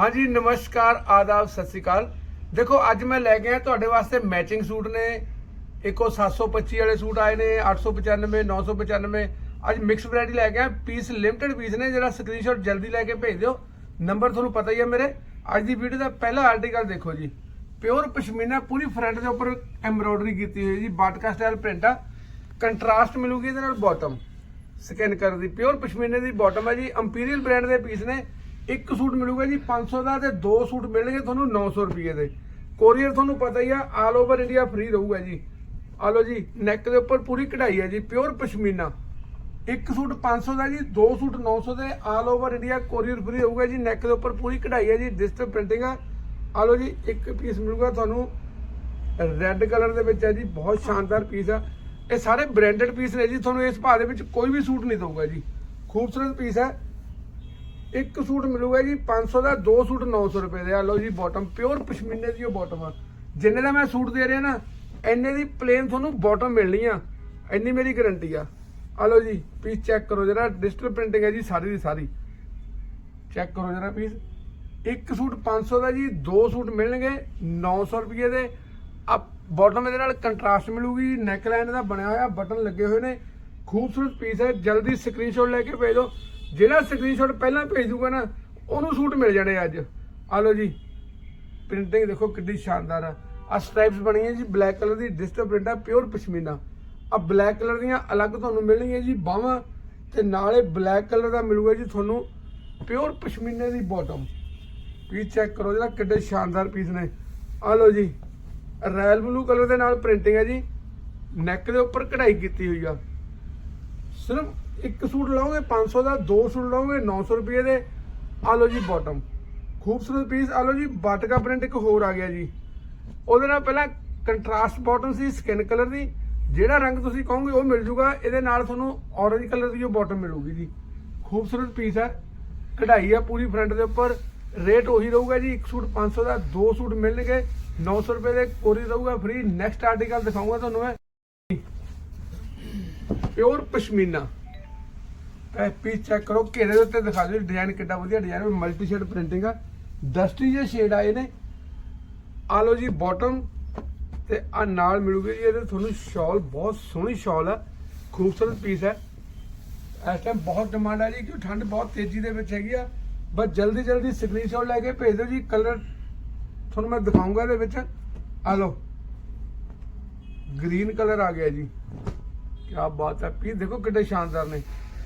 ਹਾਂਜੀ, ਨਮਸਕਾਰ, ਆਦਾਬ, ਸਤਿ ਸ਼੍ਰੀ ਅਕਾਲ। ਦੇਖੋ, ਅੱਜ ਮੈਂ ਲੈ ਕੇ ਆਇਆ ਤੁਹਾਡੇ ਵਾਸਤੇ ਮੈਚਿੰਗ ਸੂਟ ਨੇ। ਇੱਕੋ 725 ਵਾਲੇ ਸੂਟ ਆਏ ਨੇ 895 995 ਅੱਜ ਮਿਕਸ ਵੈਰਾਈਟੀ ਲੈ ਕੇ ਆਇਆ। ਪੀਸ ਲਿਮਟਿਡ ਪੀਸ ਨੇ, ਜਿਹੜਾ ਸਕਰੀਨਸ਼ਾਟ ਜਲਦੀ ਲੈ ਕੇ ਭੇਜ ਦਿਓ। ਨੰਬਰ ਤੁਹਾਨੂੰ ਪਤਾ ਹੀ ਹੈ ਮੇਰੇ। ਅੱਜ ਦੀ ਵੀਡੀਓ ਦਾ ਪਹਿਲਾ ਆਰਟੀਕਲ ਦੇਖੋ ਜੀ। ਪਿਓਰ ਪਸ਼ਮੀਨਾ, ਪੂਰੀ ਫਰੰਟ ਦੇ ਉੱਪਰ ਐਮਬ੍ਰੋਇਡਰੀ ਕੀਤੀ ਹੋਈ ਜੀ। ਬਾਟਕਾ ਸਟਾਈਲ ਪ੍ਰਿੰਟ ਆ। ਕੰਟਰਾਸਟ ਮਿਲੂਗੀ ਇਹਦੇ ਨਾਲ ਬਾਟਮ ਸਕਿਨ ਕਲਰ ਦੀ। ਪਿਓਰ ਪਸ਼ਮੀਨੇ ਦੀ ਬਾਟਮ ਹੈ ਜੀ। ਇੰਪੀਰੀਅਲ ਬ੍ਰਾਂਡ ਦੇ ਪੀਸ ਨੇ। ਇੱਕ ਸੂਟ ਮਿਲੂਗਾ ਜੀ 500 ਦਾ ਤੇ ਦੋ ਸੂਟ ਮਿਲਣਗੇ ਤੁਹਾਨੂੰ 900 ਰੁਪਏ ਦੇ। ਕੋਰੀਅਰ ਤੁਹਾਨੂੰ ਪਤਾ ਹੀ ਆ ਆਲ ਓਵਰ ਇੰਡੀਆ ਫ੍ਰੀ ਰਹੂਗਾ ਜੀ। ਆ ਲਓ ਜੀ ਨੈਕ ਦੇ ਉੱਪਰ ਪੂਰੀ ਕਢਾਈ ਹੈ ਜੀ ਪਿਓਰ ਪਸ਼ਮੀਨਾ। ਇੱਕ ਸੂਟ 500 ਦਾ ਜੀ, ਦੋ ਸੂਟ 900 ਦੇ all over India courier free ਹੋਊਗਾ ਜੀ ਨੈਕ ਦੇ ਉੱਪਰ ਪੂਰੀ ਕਢਾਈ ਹੈ ਜੀ ਡਿਜੀਟਲ ਪ੍ਰਿੰਟਿੰਗ ਆ। ਆ ਲਓ ਜੀ, ਇੱਕ ਪੀਸ ਮਿਲੂਗਾ ਤੁਹਾਨੂੰ ਰੈੱਡ ਕਲਰ ਦੇ ਵਿੱਚ ਹੈ ਜੀ, ਬਹੁਤ ਸ਼ਾਨਦਾਰ ਪੀਸ ਆ। ਇਹ ਸਾਰੇ ਬ੍ਰਾਂਡਡ ਪੀਸ ਨੇ ਜੀ, ਤੁਹਾਨੂੰ ਇਸ ਭਾਅ ਦੇ ਵਿੱਚ ਕੋਈ ਵੀ ਸੂਟ ਨਹੀਂ ਦਊਗਾ ਜੀ। ਖੂਬਸੂਰਤ ਪੀਸ ਹੈ ਇੱਕ ਸੂਟ ਮਿਲੂਗਾ ਜੀ 500 ਦਾ, ਦੋ ਸੂਟ 900 ਰੁਪਏ ਦੇ ਆ। ਲਓ ਜੀ ਬਾਟਮ ਪਿਓਰ ਪਸ਼ਮੀਨੇ ਦੀ ਉਹ ਬਾਟਮ ਆ। ਜਿੰਨੇ ਦਾ ਮੈਂ ਸੂਟ ਦੇ ਰਿਹਾ ਨਾ, ਇੰਨੇ ਦੀ ਪਲੇਨ ਤੁਹਾਨੂੰ ਬਾਟਮ ਮਿਲਣੀ ਆ ਇੰਨੀ ਮੇਰੀ ਗਾਰੰਟੀ ਆ। ਆ ਲਓ ਜੀ ਪੀਸ ਚੈੱਕ ਕਰੋ ਜਰਾ ਡਿਜੀਟਲ ਪ੍ਰਿੰਟਿੰਗ ਹੈ ਜੀ ਸਾਰੀ ਦੀ ਸਾਰੀ। ਚੈੱਕ ਕਰੋ ਜਰਾ ਪੀਸ ਇੱਕ ਸੂਟ 500 ਦਾ ਜੀ, ਦੋ ਸੂਟ ਮਿਲਣਗੇ 900 ਰੁਪਏ ਦੇ। ਆ ਬਾਟਮ ਇਹਦੇ ਨਾਲ ਕੰਟਰਾਸਟ ਮਿਲੂਗੀ ਨੈਕ ਲਾਈਨ ਦਾ ਬਣਿਆ ਹੋਇਆ ਬਟਨ ਲੱਗੇ ਹੋਏ ਨੇ। ਖੂਬਸੂਰਤ ਪੀਸ ਹੈ, ਜਲਦੀ ਸਕਰੀਨਸ਼ਾਟ ਲੈ ਕੇ ਭੇਜੋ। ਜਿਹੜਾ ਸਕਰੀਨਸ਼ਾਟ ਪਹਿਲਾਂ ਭੇਜ ਦੂਗਾ ਨਾ, ਉਹਨੂੰ ਸੂਟ ਮਿਲ ਜਾਣੇ ਅੱਜ। ਆ ਲਓ ਜੀ ਪ੍ਰਿੰਟਿੰਗ ਦੇਖੋ ਕਿੰਨੀ ਸ਼ਾਨਦਾਰ ਆ। ਆ ਸਟ੍ਰਾਈਪਸ ਬਣੀਆਂ ਜੀ ਬਲੈਕ ਕਲਰ ਦੀ ਡਿਜੀਟਲ ਪ੍ਰਿੰਟ ਆ ਪਿਓਰ ਪਸ਼ਮੀਨਾ। ਆ ਬਲੈਕ ਕਲਰ ਦੀਆਂ ਅਲੱਗ ਤੁਹਾਨੂੰ ਮਿਲਣਗੀਆਂ ਜੀ ਬਾਹਾਂ, ਤੇ ਨਾਲੇ ਬਲੈਕ ਕਲਰ ਦਾ ਮਿਲੂਗਾ ਜੀ ਤੁਹਾਨੂੰ ਪਿਓਰ ਪਸ਼ਮੀਨੇ ਦੀ ਬਾਟਮ ਪੀਸ ਚੈੱਕ ਕਰੋ ਜਿਹੜਾ ਕਿੱਡੇ ਸ਼ਾਨਦਾਰ ਪੀਸ ਨੇ। ਆ ਲਓ ਜੀ ਰੈਲ ਬਲੂ ਕਲਰ ਦੇ ਨਾਲ ਪ੍ਰਿੰਟਿੰਗ ਹੈ ਜੀ। ਨੈਕ ਦੇ ਉੱਪਰ ਕਢਾਈ ਕੀਤੀ ਹੋਈ ਆ। ਸਿਰਫ ਇੱਕ ਸੂਟ ਲਓਗੇ 500 ਦਾ, ਦੋ ਸੂਟ ਲਓਗੇ 900 ਰੁਪਏ ਦੇ। ਆ ਲਓ ਜੀ ਬਾਟਮ ਖੂਬਸੂਰਤ ਪੀਸ ਆ ਲਓ ਜੀ, ਬਾਟਕਾ ਪ੍ਰਿੰਟ ਇੱਕ ਹੋਰ ਆ ਗਿਆ ਜੀ। ਉਹਦੇ ਨਾਲ ਪਹਿਲਾਂ ਕੰਟਰਾਸਟ ਬਾਟਮ ਸੀ ਸਕਿਨ ਕਲਰ ਦੀ। ਜਿਹੜਾ ਰੰਗ ਤੁਸੀਂ ਕਹੋਗੇ, ਉਹ ਮਿਲ ਜੂਗਾ। ਇਹਦੇ ਨਾਲ ਤੁਹਾਨੂੰ ਔਰੇਂਜ ਕਲਰ ਦੀ ਉਹ ਬਾਟਮ ਮਿਲੂਗੀ ਜੀ। ਖੂਬਸੂਰਤ ਪੀਸ ਹੈ। ਕਢਾਈ ਆ ਪੂਰੀ ਫਰੰਟ ਦੇ ਉੱਪਰ। ਰੇਟ ਉਹੀ ਰਹੂਗਾ ਜੀ, ਇੱਕ ਸੂਟ 500 ਦਾ, ਦੋ ਸੂਟ ਮਿਲਣਗੇ। 900 ਰੁਪਏ ਦੇ ਕੋਰੀ ਰਹੂਗਾ ਫ੍ਰੀ ਨੈਕਸਟ ਆਰਟੀਕਲ ਦਿਖਾਉਂਗਾ ਤੁਹਾਨੂੰ ਮੈਂ। ਪਿਓਰ ਪਸ਼ਮੀਨਾ। ਇਹ ਪੀਸ ਚੈੱਕ ਕਰੋ, ਘੇਰੇ ਦੇ ਉੱਤੇ ਦਿਖਾ ਦਿਓ ਡਿਜ਼ਾਈਨ ਕਿੱਡਾ ਵਧੀਆ ਡਿਜ਼ਾਈਨ ਮਲਟੀ ਸ਼ੇਡ ਪ੍ਰਿੰਟਿੰਗ ਆ। ਡਸਟੀ ਜਿਹੇ ਸ਼ੇਡ ਆਏ ਨੇ। ਆ ਲਓ ਜੀ ਬਾਟਮ ਤੇ ਆ ਨਾਲ ਮਿਲੂਗੀ ਜੀ ਇਹਦੇ ਤੁਹਾਨੂੰ ਸ਼ਾਲ ਬਹੁਤ ਸੋਹਣੀ ਸ਼ਾਲ ਆ, ਖੂਬਸੂਰਤ ਪੀਸ ਹੈ ਇਸ ਟਾਈਮ ਬਹੁਤ ਡਿਮਾਂਡ ਆ ਜੀ, ਕਿਉਂ ਠੰਡ ਬਹੁਤ ਤੇਜ਼ੀ ਦੇ ਵਿੱਚ ਹੈਗੀ ਆ। ਬਸ ਜਲਦੀ ਜਲਦੀ ਸਕਰੀਨਸ਼ਾਟ ਲੈ ਕੇ ਭੇਜ ਦਿਓ ਜੀ ਕਲਰ ਤੁਹਾਨੂੰ ਮੈਂ ਦਿਖਾਉਂਗਾ ਇਹਦੇ ਵਿੱਚ। ਆ ਲਓ ਗ੍ਰੀਨ ਕਲਰ ਆ ਗਿਆ ਜੀ। ਕੀ ਬਾਤ ਹੈ ਪੀਸ ਦੇਖੋ ਕਿੱਡੇ ਸ਼ਾਨਦਾਰ ਨੇ।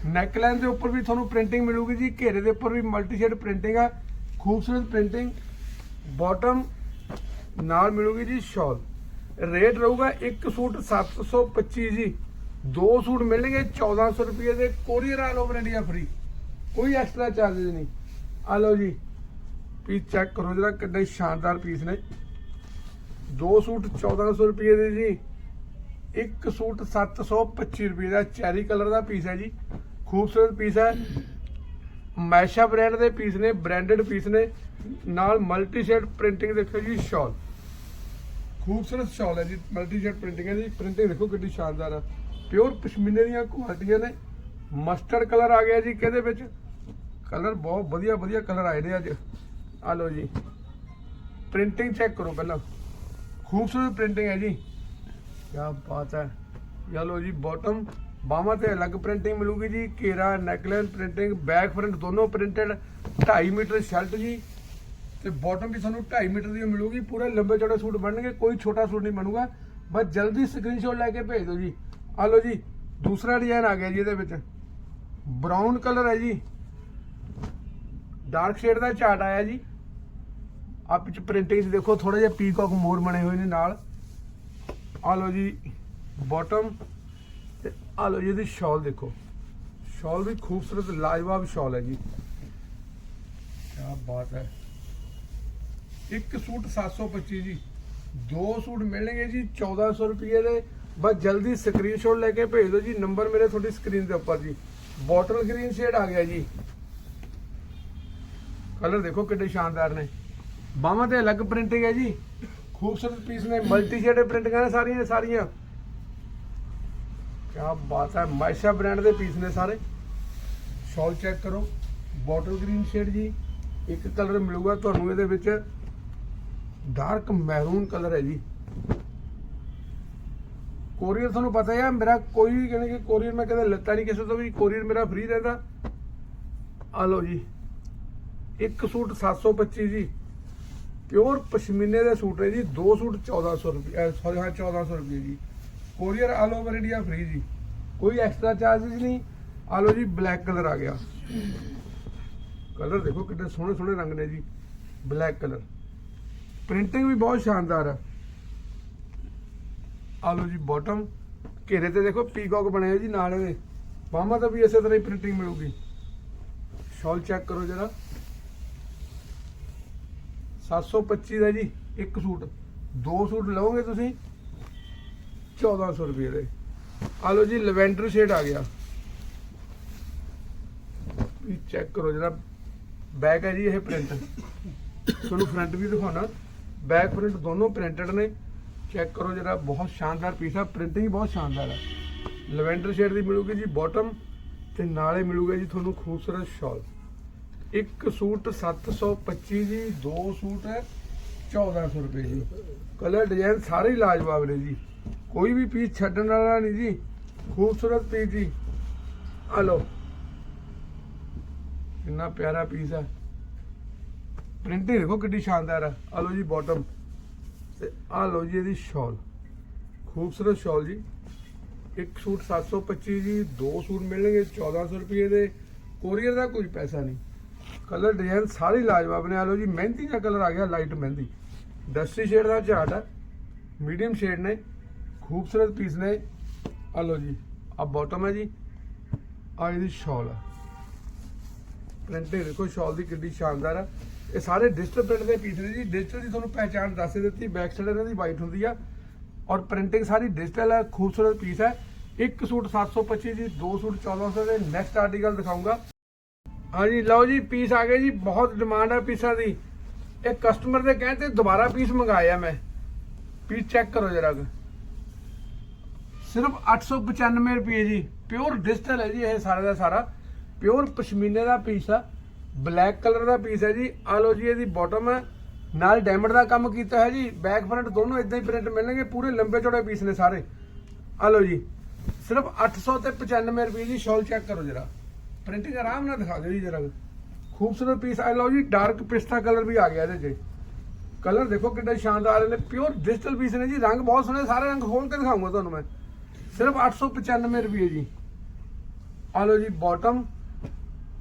ਨੈਕ ਦੇ ਉੱਪਰ ਵੀ ਤੁਹਾਨੂੰ ਪ੍ਰਿੰਟਿੰਗ ਮਿਲੂਗੀ ਜੀ, ਘੇਰੇ ਦੇ ਉੱਪਰ ਵੀ ਮਲਟੀ ਸ਼ੇਡ ਪ੍ਰਿੰਟਿੰਗ ਆ, ਖੂਬਸੂਰਤ ਪ੍ਰਿੰਟਿੰਗ ਬਾਟਮ ਨਾਲ ਮਿਲੂਗੀ ਜੀ ਸ਼ਾਲ ਰੇਟ ਰਹੂਗਾ ਇੱਕ ਸੂਟ 725 ਜੀ, ਦੋ ਸੂਟ ਮਿਲਣਗੇ 1400 ਰੁਪਏ ਦੇ courier all over India free ਕੋਈ ਐਕਸਟਰਾ ਚਾਰजेस ਨਹੀਂ। ਆ ਲਓ ਜੀ ਪੀਸ ਚੈੱਕ ਕਰੋ ਜਰਾ ਕਿੰਨੇ ਸ਼ਾਨਦਾਰ ਪੀਸ ਨੇ। ਦੋ ਸੂਟ 1400 ਰੁਪਏ ਦੇ ਜੀ, ਇੱਕ ਸੂਟ 725 ਰੁਪਏ ਦਾ ਚੈਰੀ ਕਲਰ ਦਾ ਪੀਸ ਹੈ ਜੀ। ਖੂਬਸੂਰਤ ਪੀਸ ਹੈ। ਮੈਸ਼ਾ ਬ੍ਰਾਂਡ ਦੇ ਪੀਸ ਨੇ ਬ੍ਰਾਂਡਡ ਪੀਸ ਨੇ। ਨਾਲ ਮਲਟੀ ਸ਼ੇਡ ਪ੍ਰਿੰਟਿੰਗ ਦੇਖੋ ਜੀ ਸ਼ਾਲ ਖੂਬਸੂਰਤ ਸ਼ਾਲ ਹੈ ਜੀ ਮਲਟੀ ਸ਼ੇਡ ਪ੍ਰਿੰਟਿੰਗ ਹੈ ਜੀ। ਪ੍ਰਿੰਟਿੰਗ ਦੇਖੋ ਕਿੰਨੀ ਸ਼ਾਨਦਾਰ ਹੈ। ਪਿਓਰ ਪਸ਼ਮੀਨੇ ਦੀਆਂ ਕੁਆਲਟੀਆਂ ਨੇ। ਮਸਟਰਡ ਕਲਰ ਆ ਗਿਆ ਜੀ ਕਿਹਦੇ ਵਿੱਚ? ਕਲਰ ਬਹੁਤ ਵਧੀਆ ਵਧੀਆ ਕਲਰ ਆਏ ਨੇ ਅੱਜ। ਆ ਲਓ ਜੀ। ਪ੍ਰਿੰਟਿੰਗ ਚੈੱਕ ਕਰੋ ਪਹਿਲਾਂ। ਖੂਬਸੂਰਤ ਪ੍ਰਿੰਟਿੰਗ ਹੈ ਜੀ। ਕੀ ਬਾਤ ਹੈ। ਇਹ ਲਓ ਜੀ ਬਾਟਮ ਬਾਹਾਂ ਤੇ ਅਲੱਗ ਪ੍ਰਿੰਟਿੰਗ ਮਿਲੂਗੀ ਜੀ, ਘੇਰਾ ਨੈਕਲਾਈਨ ਪ੍ਰਿੰਟਿੰਗ ਬੈਕ ਫਰੰਟ ਦੋਨੋਂ ਪ੍ਰਿੰਟਡ 2.5 ਮੀਟਰ ਸ਼ਰਟ ਜੀ, ਤੇ ਬਾਟਮ ਵੀ ਤੁਹਾਨੂੰ 2.5 ਮੀਟਰ ਦੀ ਮਿਲੂਗੀ, ਪੂਰੇ ਲੰਬੇ ਚੌੜੇ ਸੂਟ ਬਣਨਗੇ, ਕੋਈ ਛੋਟਾ ਸੂਟ ਨਹੀਂ ਬਣੂਗਾ। ਬਸ ਜਲਦੀ ਸਕਰੀਨਸ਼ਾਟ ਲੈ ਕੇ ਭੇਜ ਦਿਓ ਜੀ। ਆ ਲਓ ਜੀ, ਦੂਸਰਾ ਡਿਜ਼ਾਈਨ ਆ ਗਿਆ ਜੀ ਇਹਦੇ ਵਿੱਚ। ਬਰਾਊਨ ਕਲਰ ਹੈ ਜੀ। ਡਾਰਕ ਸ਼ੇਡ ਦਾ ਚਾਰਟ ਆਇਆ ਜੀ। ਆਪ ਵਿੱਚ ਪ੍ਰਿੰਟਿੰਗ 'ਚ ਦੇਖੋ ਥੋੜਾ ਜਿਹਾ ਪੀਕੌਕ ਮੋਰ ਬਣੇ ਹੋਏ ਨੇ ਨਾਲ। ਆ ਲਓ ਜੀ ਬਾਟਮ ਆ ਲਓ ਇਹਦੀ ਸ਼ਾਲ ਦੇਖੋ। ਸ਼ਾਲ ਵੀ ਖੂਬਸੂਰਤ ਲਾਜਵਾਬ ਸ਼ਾਲ ਹੈ ਜੀ। ਕੀ ਬਾਤ ਹੈ। ਇੱਕ ਸੂਟ 725 ਜੀ, ਦੋ ਸੂਟ ਮਿਲਣਗੇ ਜੀ 1400 ਰੁਪਏ ਦੇ। ਬਸ ਜਲਦੀ ਸਕਰੀਨਸ਼ਾਟ ਲੈ ਕੇ ਭੇਜ ਦਿਓ ਜੀ, ਨੰਬਰ ਮੇਰੇ ਤੁਹਾਡੀ ਸਕਰੀਨ ਦੇ ਉੱਪਰ ਜੀ। ਬੋਟਲ ਗ੍ਰੀਨ ਸ਼ੇਡ ਆ ਗਿਆ ਜੀ। ਕਲਰ ਦੇਖੋ ਕਿੰਨੇ ਸ਼ਾਨਦਾਰ ਨੇ। ਬਾਹਾਂ ਤੇ ਅਲੱਗ ਪ੍ਰਿੰਟਿੰਗ ਹੈ ਜੀ। ਖੂਬਸੂਰਤ ਪੀਸ ਨੇ ਮਲਟੀ ਸ਼ੇਡ ਪ੍ਰਿੰਟਿੰਗਾਂ ਨੇ ਸਾਰੀਆਂ ਸਾਰੀਆਂ। ਕਿਆ ਬਾਤ ਹੈ। ਮਾਇਸ਼ਾ ਬ੍ਰਾਂਡ ਦੇ ਪੀਸ ਨੇ ਸਾਰੇ। ਸ਼ਾਲ ਚੈੱਕ ਕਰੋ। ਬੋਟਲ ਗ੍ਰੀਨ ਸ਼ੇਡ ਜੀ। ਇੱਕ ਕਲਰ ਮਿਲੂਗਾ ਤੁਹਾਨੂੰ ਇਹਦੇ ਵਿੱਚ। ਡਾਰਕ ਮੈਰੂਨ ਕਲਰ ਹੈ ਜੀ। ਕੋਰੀਅਰ ਤੁਹਾਨੂੰ ਪਤਾ ਹੈ ਮੇਰਾ ਕੋਈ ਵੀ ਕਹਿੰਦੇ ਕਿ ਕੋਰੀਅਰ ਮੈਂ ਕਦੇ ਲੱਤਾ ਨਹੀਂ ਕਿਸੇ ਤੋਂ ਵੀ। ਕੋਰੀਅਰ ਮੇਰਾ ਫ੍ਰੀ ਰਹਿੰਦਾ। ਆ ਲਓ ਜੀ। ਇੱਕ ਸੂਟ 725 ਜੀ। ਪਿਓਰ ਪਸ਼ਮੀਨੇ ਦੇ ਸੂਟ ਹੈ ਜੀ। ਦੋ ਸੂਟ 1400 ਰੁਪਏ ਸੌਰੀ ਹਾਂ 1400 ਰੁਪਏ ਜੀ। Courier all over India free ਜੀ। ਕੋਈ ਐਕਸਟਰਾ ਚਾਰजेस ਨਹੀਂ। ਆ ਲਓ ਜੀ ਬਲੈਕ ਕਲਰ ਆ ਗਿਆ। ਕਲਰ ਦੇਖੋ ਕਿੰਨੇ ਸੋਹਣੇ ਸੋਹਣੇ ਰੰਗ ਨੇ ਜੀ। ਬਲੈਕ ਕਲਰ ਪ੍ਰਿੰਟਿੰਗ ਵੀ ਬਹੁਤ ਸ਼ਾਨਦਾਰ ਹੈ ਆ ਲਓ ਜੀ ਬਾਟਮ ਘੇਰੇ ਤੇ ਦੇਖੋ ਪੀਕੌਕ ਬਣਿਆ ਜੀ ਨਾਲ ਇਹਦੇ। ਬਾਹਾਂ ਤਾਂ ਵੀ ਇਸੇ ਤਰ੍ਹਾਂ ਹੀ ਪ੍ਰਿੰਟਿੰਗ ਮਿਲੂਗੀ। ਸ਼ਾਲ ਚੈੱਕ ਕਰੋ ਜਰਾ। 725 ਦਾ ਜੀ, ਇੱਕ ਸੂਟ। ਦੋ ਸੂਟ ਲਓਗੇ ਤੁਸੀਂ। 1400 ਰੁਪਏ ਦੇ। ਆ ਲਓ ਜੀ, ਲਵੈਂਡਰ ਸ਼ੇਡ ਆ ਗਿਆ। ਵੀ ਚੈੱਕ ਕਰੋ ਜਿਹੜਾ ਬੈਕ ਹੈ ਜੀ ਇਹ ਪ੍ਰਿੰਟ ਤੁਹਾਨੂੰ ਫਰੰਟ ਵੀ ਦਿਖਾਉਣਾ। ਬੈਕ ਪ੍ਰਿੰਟ ਦੋਨੋਂ ਪ੍ਰਿੰਟਡ ਨੇ। ਚੈੱਕ ਕਰੋ ਜਿਹੜਾ ਬਹੁਤ ਸ਼ਾਨਦਾਰ ਪੀਸ ਆ। ਪ੍ਰਿੰਟਿੰਗ ਬਹੁਤ ਸ਼ਾਨਦਾਰ ਹੈ ਲਵੈਂਡਰ ਸ਼ੇਡ ਦੀ ਮਿਲੂਗੀ ਜੀ ਬਾਟਮ ਤੇ ਨਾਲੇ ਮਿਲੂਗਾ ਜੀ ਤੁਹਾਨੂੰ ਖੂਬਸੂਰਤ ਸ਼ਾਲ ਇੱਕ ਸੂਟ 725 ਜੀ, ਦੋ ਸੂਟ ਹੈ। 1400 ਰੁਪਏ ਜੀ। ਕਲਰ ਡਿਜ਼ਾਈਨ ਸਾਰੇ ਹੀ ਲਾਜਵਾਬ ਨੇ ਜੀ। ਕੋਈ ਵੀ ਪੀਸ ਛੱਡਣ ਵਾਲਾ ਨਹੀਂ ਜੀ। ਖੂਬਸੂਰਤ ਪੀਸ ਜੀ। ਆ ਲਓ। ਕਿੰਨਾ ਪਿਆਰਾ ਪੀਸ ਹੈ ਪ੍ਰਿੰਟਿੰਗ ਦੇਖੋ ਕਿੰਨੀ ਸ਼ਾਨਦਾਰ ਹੈ ਆ ਲਓ ਜੀ ਬਾਟਮ ਤੇ ਆ ਲਓ ਜੀ ਇਹਦੀ ਸ਼ਾਲ ਖੂਬਸੂਰਤ ਸ਼ਾਲ ਜੀ। ਇੱਕ ਸੂਟ 725 ਜੀ, ਦੋ ਸੂਟ ਮਿਲਣਗੇ 1400 ਰੁਪਏ ਦੇ। ਕੋਰੀਅਰ ਦਾ ਕੋਈ ਪੈਸਾ ਨਹੀਂ। ਕਲਰ ਡਿਜ਼ਾਈਨ ਸਾਰੇ ਲਾਜਵਾਬ ਨੇ। ਆ ਲਓ ਜੀ, ਮਹਿੰਦੀ ਦਾ ਕਲਰ ਆ ਗਿਆ ਲਾਈਟ ਮਹਿੰਦੀ। ਡਸਟੀ ਸ਼ੇਡ ਦਾ ਝਾਟ ਹੈ। ਮੀਡੀਅਮ ਸ਼ੇਡ ਨੇ, ਖੂਬਸੂਰਤ ਪੀਸ ਨੇ। ਆ ਲਓ ਜੀ, ਆ ਬਾਟਮ ਹੈ ਜੀ। ਆ ਇਹਦੀ ਸ਼ਾਲ ਹੈ। ਪ੍ਰਿੰਟਿੰਗ ਦੇਖੋ ਸ਼ਾਲ ਦੀ ਕਿੰਨੀ ਸ਼ਾਨਦਾਰ ਹੈ। ਇਹ ਸਾਰੇ ਡਿਜੀਟਲ ਪ੍ਰਿੰਟ ਦੇ ਪੀਸ ਨੇ ਜੀ। ਡਿਜੀਟਲ ਦੀ ਤੁਹਾਨੂੰ ਪਹਿਚਾਣ ਦੱਸ ਦਿੱਤੀ। ਬੈਕ ਸਾਈਡ ਇਹਨਾਂ ਦੀ ਵਾਈਟ ਹੁੰਦੀ ਆ। ਔਰ ਪ੍ਰਿੰਟਿੰਗ ਸਾਰੀ ਡਿਜੀਟਲ ਹੈ, ਖੂਬਸੂਰਤ ਪੀਸ ਹੈ। ਇੱਕ ਸੂਟ 725 ਜੀ ਦੋ ਸੂਟ 1400 ਦੇ। ਨੈਕਸਟ ਆਰਟੀਕਲ ਦਿਖਾਉਂਗਾ ਹਾਂਜੀ, ਲਓ ਜੀ ਪੀਸ ਆ ਗਏ ਜੀ, ਬਹੁਤ ਡਿਮਾਂਡ ਆ ਪੀਸਾਂ ਦੀ। ਇਹ ਕਸਟਮਰ ਦੇ ਕਹਿੰਦੇ ਦੁਬਾਰਾ ਪੀਸ ਮੰਗਾਇਆ ਮੈਂ। ਪੀਸ ਚੈੱਕ ਕਰੋ ਜਰਾ ਕੁ। ਸਿਰਫ 895 ਰੁਪਏ ਜੀ। ਪਿਓਰ ਡਿਜੀਟਲ ਹੈ ਜੀ ਇਹ ਸਾਰਾ ਦਾ ਸਾਰਾ। ਪਿਓਰ ਪਸ਼ਮੀਨੇ ਦਾ ਪੀਸ ਆ। ਬਲੈਕ ਕਲਰ ਦਾ ਪੀਸ ਹੈ ਜੀ। ਆ ਲਓ ਜੀ, ਇਹਦੀ ਬਾਟਮ ਹੈ ਨਾਲ ਡਾਇਮੰਡ ਦਾ ਕੰਮ ਕੀਤਾ ਹੈ ਜੀ। ਬੈਕ ਫਰੰਟ ਦੋਨੋਂ ਇਦਾਂ ਹੀ ਪ੍ਰਿੰਟ ਮਿਲਣਗੇ। ਪੂਰੇ ਲੰਬੇ ਚੌੜੇ ਪੀਸ ਨੇ ਸਾਰੇ। ਆ ਲਓ ਜੀ। ਸਿਰਫ 800 ਤੇ 95 ਰੁਪਏ ਦੀ ਸ਼ਾਲ ਚੈੱਕ ਕਰੋ ਜਰਾ। ਪ੍ਰਿੰਟਿੰਗ ਆਰਾਮ ਨਾਲ ਦਿਖਾ ਦਿਓ ਜੀ ਜਰਾ ਖੂਬਸੂਰਤ ਪੀਸ ਆ ਲਓ ਜੀ ਡਾਰਕ ਪਿਸਤਾ ਕਲਰ ਵੀ ਆ ਗਿਆ ਇਹਦੇ 'ਚ। ਕਲਰ ਦੇਖੋ ਕਿੰਨੇ ਸ਼ਾਨਦਾਰ ਨੇ ਪਿਓਰ ਡਿਜੀਟਲ ਪੀਸ ਨੇ ਜੀ, ਰੰਗ ਬਹੁਤ ਸੋਹਣੇ, ਸਾਰੇ ਰੰਗ ਖੋਲ ਕੇ ਦਿਖਾਉਂਗਾ ਤੁਹਾਨੂੰ ਮੈਂ। ਸਿਰਫ 895 ਰੁਪਏ ਜੀ। ਆ ਲਓ ਜੀ ਬਾਟਮ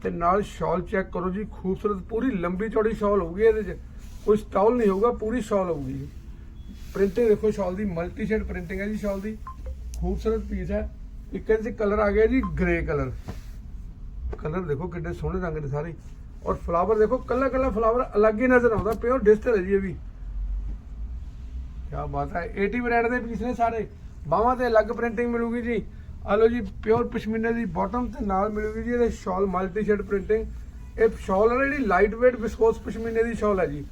ਤੇ ਨਾਲ ਸ਼ਾਲ ਚੈੱਕ ਕਰੋ ਜੀ, ਖੂਬਸੂਰਤ ਪੂਰੀ ਲੰਬੀ ਚੌੜੀ ਸ਼ਾਲ ਹੋਊਗੀ ਇਹਦੇ 'ਚ। ਕੋਈ ਸਟਾਲ ਨਹੀਂ ਹੋਊਗਾ, ਪੂਰੀ ਸ਼ਾਲ ਹੋਊਗੀ ਜੀ। ਪ੍ਰਿੰਟਿੰਗ ਦੇਖੋ ਸ਼ਾਲ ਦੀ ਮਲਟੀ ਸ਼ੇਡ ਪ੍ਰਿੰਟਿੰਗ ਹੈ ਜੀ ਸ਼ਾਲ ਦੀ। ਖੂਬਸੂਰਤ ਪੀਸ ਹੈ। ਇੱਕ ਇਹਦੇ 'ਚ ਕਲਰ ਆ ਗਿਆ ਜੀ ਗ੍ਰੇ ਕਲਰ ਕਲਰ ਦੇਖੋ ਕਿੰਨੇ ਸੋਹਣੇ ਰੰਗ ਨੇ ਸਾਰੇ। ਔਰ ਫਲਾਵਰ ਦੇਖੋ, ਕੱਲਾ ਕੱਲਾ ਫਲਾਵਰ ਅਲੱਗ ਹੀ ਨਜ਼ਰ ਆਉਂਦਾ ਪਿਓਰ ਡਿਜੀਟਲ ਹੈ ਜੀ ਇਹ ਵੀ। ਕੀ ਬਾਤ ਹੈ 80 ਬ੍ਰਾਂਡ ਦੇ ਪੀਸ ਨੇ ਸਾਰੇ। ਬਾਹਾਂ ਤੇ ਅਲੱਗ ਪ੍ਰਿੰਟਿੰਗ ਮਿਲੂਗੀ ਜੀ। ਆ ਲਓ ਜੀ ਪਿਓਰ ਪਸ਼ਮੀਨੇ ਦੀ ਬਾਟਮ ਤੇ ਨਾਲ ਮਿਲੂਗੀ ਜੀ, ਇਹਦੇ ਸ਼ਾਲ ਮਲਟੀ ਸ਼ੇਡ ਪ੍ਰਿੰਟਿੰਗ ਇਹ ਸ਼ਾਲ ਹੈ ਜਿਹੜੀ ਲਾਈਟ weight ਵਿਸਕੋਸ ਪਸ਼ਮੀਨੇ ਦੀ ਸ਼ਾਲ ਹੈ ਜੀ।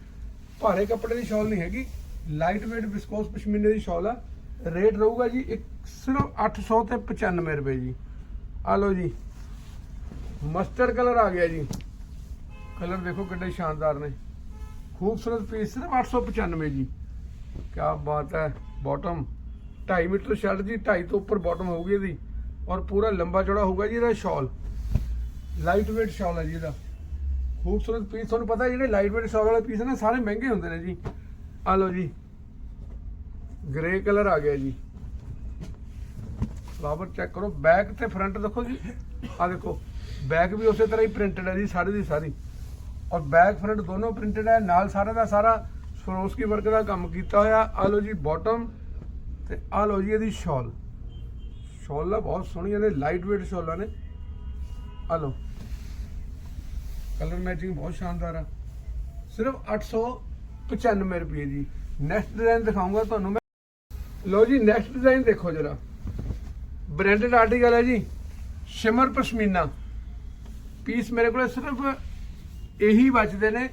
ਭਾਰੇ ਕੱਪੜੇ ਦੀ ਸ਼ਾਲ ਨਹੀਂ ਹੈਗੀ ਲਾਈਟ weight ਵਿਸਕੋਸ ਪਸ਼ਮੀਨੇ ਦੀ ਸ਼ਾਲ ਆ। ਰੇਟ ਰਹੂਗਾ ਜੀ ਇੱਕ ਸਿਰਫ 800 ਤੇ 95 ਰੁਪਏ ਜੀ। ਆ ਲਓ ਜੀ ਮਸਟਰਡ ਕਲਰ ਆ ਗਿਆ ਜੀ। ਕਲਰ ਦੇਖੋ ਕਿੰਨੇ ਸ਼ਾਨਦਾਰ ਨੇ। ਖੂਬਸੂਰਤ ਪੀਸ ਸਿਰਫ 895 ਜੀ। ਕੀ ਬਾਤ ਹੈ ਬਾਟਮ 2.5 ਮੀਟਰ ਸ਼ਰਟ ਜੀ 2.5 ਤੋਂ ਉੱਪਰ ਬਾਟਮ ਹੋਊਗੀ ਇਹਦੀ। ਔਰ ਪੂਰਾ ਲੰਬਾ ਚੌੜਾ ਹੋਊਗਾ ਜੀ ਇਹਦਾ ਸ਼ਾਲ ਲਾਈਟ weight ਸ਼ਾਲ ਹੈ ਜੀ ਇਹਦਾ। ਖੂਬਸੂਰਤ ਪੀਸ ਤੁਹਾਨੂੰ ਪਤਾ ਜਿਹੜੇ ਲਾਈਟ weight ਸ਼ਾਲ ਵਾਲੇ ਪੀਸ ਨੇ, ਸਾਰੇ ਮਹਿੰਗੇ ਹੁੰਦੇ ਨੇ ਜੀ। ਆ ਲਓ ਜੀ। ਗ੍ਰੇ ਕਲਰ ਆ ਗਿਆ ਜੀ। ਫਲਾਵਰ ਚੈੱਕ ਕਰੋ ਬੈਕ ਤੇ ਫਰੰਟ ਦੇਖੋ ਜੀ। ਆ ਦੇਖੋ। ਬੈਕ ਵੀ ਉਸੇ ਤਰ੍ਹਾਂ ਹੀ ਪ੍ਰਿੰਟਡ ਹੈ ਜੀ, ਸਾਰੀ ਦੀ ਸਾਰੀ। ਔਰ ਬੈਕ ਫਰੰਟ ਦੋਨੋਂ ਪ੍ਰਿੰਟਡ ਹੈ, ਨਾਲ ਸਾਰਾ ਦਾ ਸਾਰਾ ਸਵਰੋਸਕੀ ਵਰਕ ਦਾ ਕੰਮ ਕੀਤਾ ਹੋਇਆ। ਆ ਲਓ ਜੀ ਬਾਟਮ ਤੇ ਆ ਲਓ ਜੀ ਇਹਦੀ ਸ਼ਾਲ ਸ਼ਾਲਾਂ ਬਹੁਤ ਸੋਹਣੀਆਂ ਨੇ ਲਾਈਟ weight ਸ਼ਾਲਾਂ ਨੇ। ਆ ਲਓ। ਕਲਰ ਮੈਚਿੰਗ ਬਹੁਤ ਸ਼ਾਨਦਾਰ ਆ। ਸਿਰਫ 895 ਰੁਪਏ ਜੀ। ਨੈਕਸਟ ਡਿਜ਼ਾਈਨ ਦਿਖਾਉਂਗਾ ਤੁਹਾਨੂੰ ਮੈਂ। ਲਓ ਜੀ ਨੈਕਸਟ ਡਿਜ਼ਾਈਨ ਦੇਖੋ ਜਰਾ। ਬ੍ਰਾਂਡਡ ਆਰਟੀਕਲ ਹੈ ਜੀ। ਸ਼ਿਮਰ ਪਸ਼ਮੀਨਾ ਪੀਸ ਮੇਰੇ ਕੋਲ ਸਿਰਫ ਇਹੀ ਬਚਦੇ ਨੇ।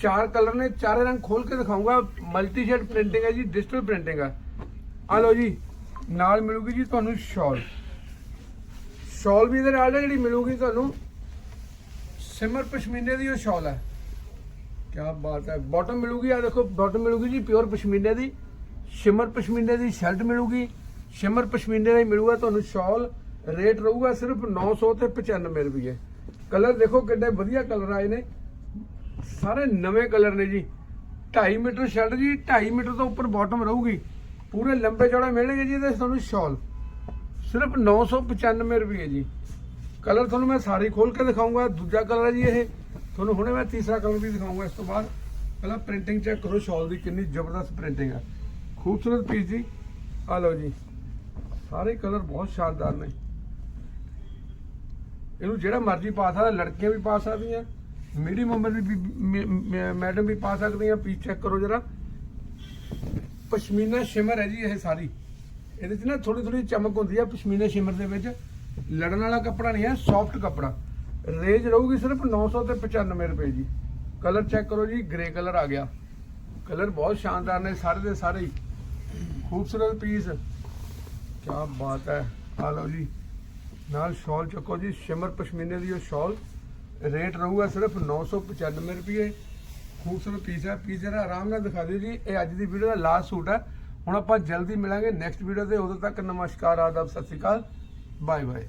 ਚਾਰ ਕਲਰ ਨੇ, ਚਾਰੇ ਰੰਗ ਖੋਲ ਕੇ ਦਿਖਾਉਂਗਾ ਮਲਟੀ ਸ਼ੇਡ ਪ੍ਰਿੰਟਿੰਗ ਹੈ ਜੀ ਡਿਜੀਟਲ ਪ੍ਰਿੰਟਿੰਗ ਹੈ। ਆ ਲਓ ਜੀ, ਨਾਲ ਮਿਲੂਗੀ ਜੀ ਤੁਹਾਨੂੰ ਸ਼ਾਲ ਸ਼ਾਲ ਵੀ ਇਹਦੇ ਨਾਲ ਜਿਹੜੀ ਮਿਲੂਗੀ ਤੁਹਾਨੂੰ ਸਿਮਰ ਪਸ਼ਮੀਨੇ ਦੀ ਉਹ ਸ਼ਾਲ ਹੈ। ਕੀ ਬਾਤ ਹੈ। ਬਾਟਮ ਮਿਲੂਗੀ ਆ ਦੇਖੋ ਬਾਟਮ ਮਿਲੂਗੀ ਜੀ ਪਿਓਰ ਪਸ਼ਮੀਨੇ ਦੀ। ਸ਼ਿਮਰ ਪਸ਼ਮੀਨੇ ਦੀ ਸ਼ਰਟ ਮਿਲੂਗੀ। ਸ਼ਿਮਰ ਪਸ਼ਮੀਨੇ ਦਾ ਹੀ ਮਿਲੂਗਾ ਤੁਹਾਨੂੰ ਸ਼ਾਲ ਰੇਟ ਰਹੂਗਾ ਸਿਰਫ 900 ਤੇ 95 ਰੁਪਏ। ਕਲਰ ਦੇਖੋ ਕਿੰਨੇ ਵਧੀਆ ਕਲਰ ਆਏ ਨੇ। ਸਾਰੇ ਨਵੇਂ ਕਲਰ ਨੇ ਜੀ। 2.5 ਮੀਟਰ ਸ਼ਰਟ ਜੀ 2.5 ਮੀਟਰ ਤੋਂ ਉੱਪਰ ਬਾਟਮ ਰਹੂਗੀ। ਪੂਰੇ ਲੰਬੇ ਚੌੜੇ ਮਿਲਣਗੇ ਜੀ ਇਹਦੇ, ਤੁਹਾਨੂੰ ਸ਼ਾਲ ਸਿਰਫ 995 ਰੁਪਏ ਜੀ। ਕਲਰ ਤੁਹਾਨੂੰ ਮੈਂ ਸਾਰੇ ਖੋਲ ਕੇ ਦਿਖਾਉਂਗਾ ਦੂਜਾ ਕਲਰ ਹੈ ਜੀ ਇਹ। ਤੁਹਾਨੂੰ ਹੁਣੇ ਮੈਂ ਤੀਸਰਾ ਕਲਰ ਵੀ ਦਿਖਾਉਂਗਾ ਇਸ ਤੋਂ ਬਾਅਦ। ਪਹਿਲਾਂ ਪ੍ਰਿੰਟਿੰਗ ਚੈੱਕ ਕਰੋ ਸ਼ਾਲ ਦੀ ਕਿੰਨੀ ਜ਼ਬਰਦਸਤ ਪ੍ਰਿੰਟਿੰਗ ਹੈ ਖੂਬਸੂਰਤ ਪੀਸ ਜੀ। ਆ ਲਓ ਜੀ। ਸਾਰੇ ਕਲਰ ਬਹੁਤ ਸ਼ਾਨਦਾਰ ਨੇ। ਇਹਨੂੰ ਜਿਹੜਾ ਮਰਜ਼ੀ ਪਾ ਸਕਦਾ, ਲੜਕੀਆਂ ਵੀ ਪਾ ਸਕਦੀਆਂ ਮੀਡੀਅਮ ਉਮਰ ਦੀ ਮੈਡਮ ਵੀ ਪਾ ਸਕਦੀਆਂ ਪੀਸ ਚੈੱਕ ਕਰੋ ਜਰਾ। ਪਸ਼ਮੀਨਾ ਸ਼ਿਮਰ ਹੈ ਜੀ ਇਹ ਸਾਰੀ। ਇਹਦੇ 'ਚ ਨਾ ਥੋੜੀ ਥੋੜੀ ਚਮਕ ਹੁੰਦੀ ਹੈ ਪਸ਼ਮੀਨਾ ਸ਼ਿਮਰ ਦੇ ਵਿੱਚ। ਲੜਨ ਵਾਲਾ ਕੱਪੜਾ ਨਹੀਂ ਹੈ ਸੌਫਟ ਕੱਪੜਾ। ਰੇਂਜ ਰਹੂਗੀ ਸਿਰਫ 900 ਤੇ 95 ਰੁਪਏ ਜੀ। ਕਲਰ ਚੈੱਕ ਕਰੋ ਜੀ ਗ੍ਰੇ ਕਲਰ ਆ ਗਿਆ। ਕਲਰ ਬਹੁਤ ਸ਼ਾਨਦਾਰ ਨੇ ਸਾਰੇ ਦੇ ਸਾਰੇ ਹੀ। ਖੂਬਸੂਰਤ ਪੀਸ ਕੀ ਬਾਤ ਹੈ। ਆ ਲਓ ਜੀ। ਨਾਲ ਸ਼ਾਲ ਚੱਕੋ ਜੀ, ਸ਼ਿਮਰ ਪਸ਼ਮੀਨੇ ਦੀ ਉਹ ਸ਼ਾਲ। ਰੇਟ ਰਹੂਗਾ ਸਿਰਫ 995 ਰੁਪਏ। ਖੂਬਸੂਰਤ ਪੀਸ ਹੈ ਪੀਸ ਜਰਾ ਆਰਾਮ ਨਾਲ ਦਿਖਾ ਦਿਓ ਜੀ। ਇਹ ਅੱਜ ਦੀ ਵੀਡੀਓ ਦਾ ਲਾਸਟ ਸੂਟ ਹੈ। ਹੁਣ ਆਪਾਂ ਜਲਦੀ ਮਿਲਾਂਗੇ ਨੈਕਸਟ ਵੀਡੀਓ ਤੇ। ਉਦੋਂ ਤੱਕ ਨਮਸਕਾਰ, ਆਦਾਬ, ਸਤਿ ਸ਼੍ਰੀ ਅਕਾਲ। Bye bye